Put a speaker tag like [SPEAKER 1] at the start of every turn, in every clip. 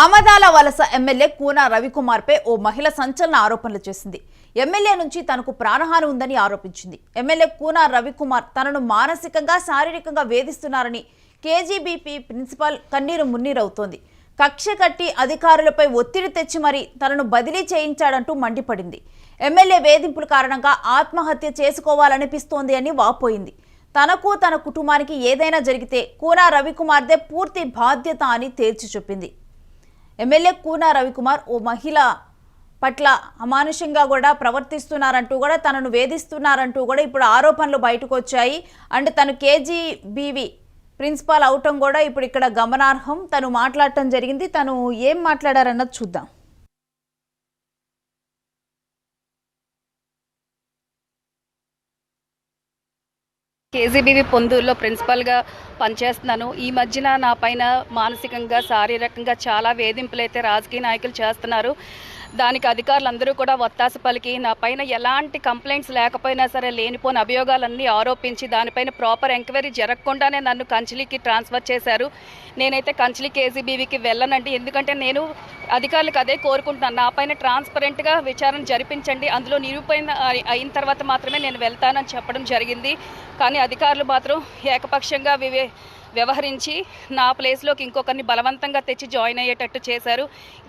[SPEAKER 1] ఆమదాల వలస ఎమ్మెల్యే కూనా రవికుమార్పై ఓ మహిళ సంచలన ఆరోపణలు చేసింది. ఎమ్మెల్యే నుంచి తనకు ప్రాణహాని ఉందని ఆరోపించింది. ఎమ్మెల్యే కూన రవికుమార్ తనను మానసికంగా శారీరకంగా వేధిస్తున్నారని కేజీబీపీ ప్రిన్సిపాల్ కన్నీరు మున్నీరవుతోంది కక్ష కట్టి అధికారులపై ఒత్తిడి తెచ్చి మరీ తనను బదిలీ చేయించాడంటూ మండిపడింది. ఎమ్మెల్యే వేధింపుల కారణంగా ఆత్మహత్య చేసుకోవాలనిపిస్తోంది అని వాపోయింది. తనకు తన కుటుంబానికి ఏదైనా జరిగితే కూనా రవికుమార్దే పూర్తి బాధ్యత అని తేల్చి చెప్పింది. ఎమ్మెల్యే కూన రవికుమార్ ఓ మహిళ పట్ల అమానుషంగా కూడా ప్రవర్తిస్తున్నారంటూ కూడా తనను వేధిస్తున్నారంటూ కూడా ఇప్పుడు ఆరోపణలు బయటకు వచ్చాయి అండ్ తను కేజీబీవి ప్రిన్సిపాల్ అవటం కూడా ఇప్పుడు ఇక్కడ గమనార్హం. తను మాట్లాడటం జరిగింది. తను ఏం మాట్లాడారన్నది చూద్దాం.
[SPEAKER 2] కేజీబీవీ పొందూరులో ప్రిన్సిపల్గా పనిచేస్తున్నాను. ఈ మధ్యన నా పైన మానసికంగా శారీరకంగా చాలా వేధింపులు అయితే రాజకీయ నాయకులు చేస్తున్నారు. దానికి అధికారులందరూ కూడా ఒత్తాస పలికి నా పైన ఎలాంటి కంప్లైంట్స్ లేకపోయినా సరే లేనిపోని అభియోగాలన్నీ ఆరోపించి దానిపైన ప్రాపర్ ఎంక్వైరీ జరగకుండానే నన్ను కంచిలికి ట్రాన్స్ఫర్ చేశారు. నేనైతే కంచిలి కేజీబీవీకి వెళ్ళనండి. ఎందుకంటే నేను అధికారులకు అదే కోరుకుంటున్నాను. నా పైన ట్రాన్స్పరెంట్గా విచారణ జరిపించండి. అందులో నిరూపణ అయిన తర్వాత మాత్రమే నేను వెళ్తానని చెప్పడం జరిగింది. కానీ అధికారులు మాత్రం ఏకపక్షంగా వివే వ్యవహరించి నా ప్లేస్లోకి ఇంకొకరిని బలవంతంగా తెచ్చి జాయిన్ అయ్యేటట్టు చేశారు.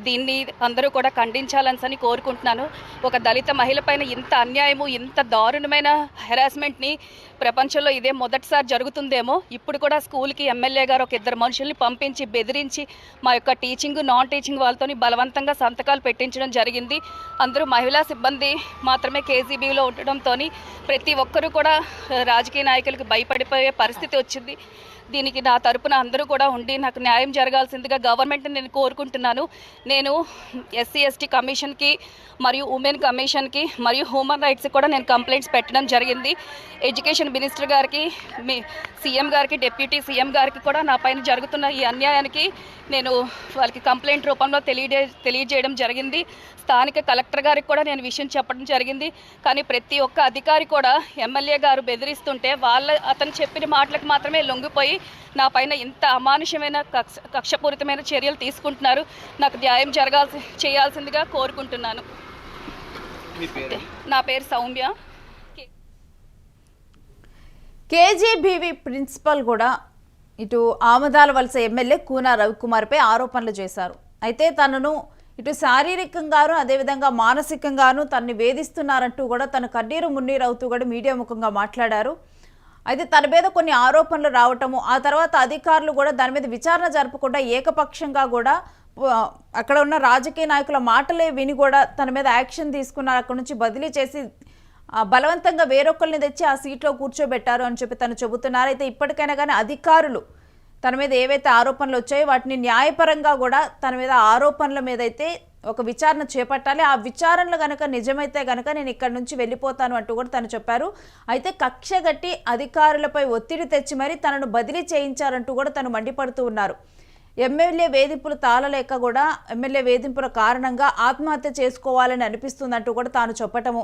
[SPEAKER 2] దీన్ని అందరూ కూడా ఖండించాలని కోరుకుంటున్నాను. ఒక దళిత మహిళపైన ఇంత అన్యాయము ఇంత దారుణమైన హెరాస్మెంట్ని ప్రపంచంలో ఇదే మొదటిసారి జరుగుతుందేమో ఇప్పుడు కూడా స్కూల్కి ఎమ్మెల్యే గారు ఒక ఇద్దరు మనుషుల్ని పంపించి బెదిరించి మా యొక్క టీచింగ్ నాన్ టీచింగ్ వాళ్ళతోని బలవంతంగా సంతకాలు పెట్టించడం జరిగింది. అందరూ మహిళా సిబ్బంది మాత్రమే కేజీబీలో ఉండడంతో ప్రతి ఒక్కరూ కూడా రాజకీయ నాయకులకు భయపడిపోయే పరిస్థితి వచ్చింది. దీనికి నా తరపున అందరూ కూడా ఉండి నాకు న్యాయం జరగాల్సిందిగా గవర్నమెంట్ని నేను కోరుకుంటున్నాను. నేను ఎస్సీ ఎస్టీ కమిషన్కి మరియు ఉమెన్ కమిషన్కి మరియు హ్యూమన్ రైట్స్కి కూడా నేను కంప్లైంట్స్ పెట్టడం జరిగింది. ఎడ్యుకేషన్ మినిస్టర్ గారికి మీ సీఎం గారికి డిప్యూటీ సీఎం గారికి కూడా నా పైన జరుగుతున్న ఈ అన్యాయానికి నేను వాళ్ళకి కంప్లైంట్ రూపంలో తెలియజే తెలియజేయడం జరిగింది. స్థానిక కలెక్టర్ గారికి కూడా నేను విషయం చెప్పడం జరిగింది. కానీ ప్రతి ఒక్క అధికారి కూడా ఎమ్మెల్యే గారు బెదిరిస్తుంటే వాళ్ళ అతను చెప్పిన మాటలకు మాత్రమే లొంగిపోయి నా పైన ఇంత అమానుషమైన కక్ష కక్షపూరితమైన చర్యలు తీసుకుంటున్నారు. నాకు న్యాయం జరగాల్సి చేయాల్సిందిగా కోరుకుంటున్నాను. నా పేరు సౌమ్య.
[SPEAKER 1] కేజీబీవి ప్రిన్సిపల్ కూడా ఇటు ఆమదాల వలస ఎమ్మెల్యే కూనా రవికుమార్పై ఆరోపణలు చేశారు. అయితే తనను ఇటు శారీరకంగాను అదేవిధంగా మానసికంగాను తనని వేధిస్తున్నారంటూ కూడా తన కన్నీరు మున్నీరు అవుతూ కూడా మీడియా ముఖంగా మాట్లాడారు. అయితే తన మీద కొన్ని ఆరోపణలు రావటము ఆ తర్వాత అధికారులు కూడా దాని మీద విచారణ జరపకుండా ఏకపక్షంగా కూడా అక్కడ ఉన్న రాజకీయ నాయకుల మాటలే విని కూడా తన మీద యాక్షన్ తీసుకున్నారు. అక్కడ నుంచి బదిలీ చేసి బలవంతంగా వేరొకరిని తెచ్చి ఆ సీట్లో కూర్చోబెట్టారు అని చెప్పి తను చెబుతున్నారు. అయితే ఇప్పటికైనా కానీ అధికారులు తన మీద ఏవైతే ఆరోపణలు వచ్చాయో వాటిని న్యాయపరంగా కూడా తన మీద ఆరోపణల మీద అయితే ఒక విచారణ చేపట్టాలి. ఆ విచారణలు కనుక నిజమైతే కనుక నేను ఇక్కడ నుంచి వెళ్ళిపోతాను అంటూ కూడా తను చెప్పారు. అయితే కక్షగట్టి అధికారులపై ఒత్తిడి తెచ్చి మరీ తనను బదిలీ చేయించారంటూ కూడా తను మండిపడుతూ ఉన్నారు. ఎమ్మెల్యే వేధింపులు తాళలేక కూడా ఎమ్మెల్యే వేధింపుల కారణంగా ఆత్మహత్య చేసుకోవాలని అనిపిస్తుందంటూ కూడా తాను చెప్పటము.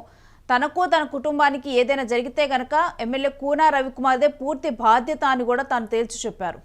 [SPEAKER 1] తనకు తన కుటుంబానికి ఏదైనా జరిగితే గనక ఎమ్మెల్యే కూనా రవికుమార్దే పూర్తి బాధ్యత అని కూడా తాను తేల్చి చెప్పారు.